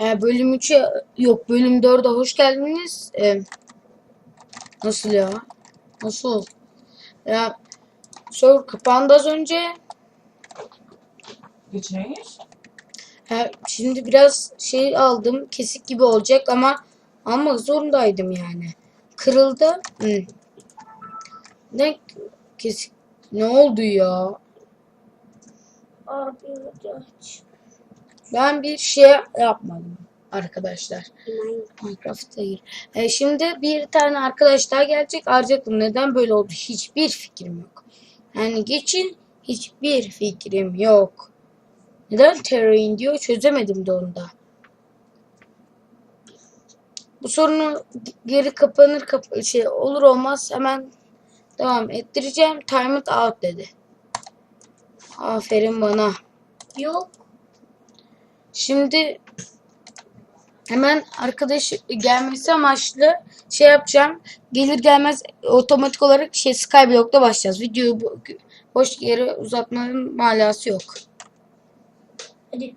E, bölüm 3'e yok bölüm 4'e hoş geldiniz. E, nasıl ya? Nasıl? Ya server kapandı az önce. News? E, şimdi biraz şey aldım. Kesik gibi olacak ama almak zorundaydım yani. Kırıldı. Hı. Ne kesik ne oldu ya? Abi aç. Ben bir şey yapmadım arkadaşlar. Minecraft değil. E, şimdi bir tane arkadaş daha gelecek. Arayacaktım. Neden böyle oldu? Hiçbir fikrim yok. Yani geçin hiçbir fikrim yok. Neden terrain diyor çözemedim de onu da. Bu sorunu geri kapanır kap şey olur olmaz hemen devam ettireceğim. Time it out dedi. Aferin bana. Yok. Şimdi hemen arkadaş gelmesi amaçlı şey yapacağım. Gelir gelmez otomatik olarak şey Skyblock'ta başlayacağız. Videoyu boş yere uzatmanın malası yok. Hadi.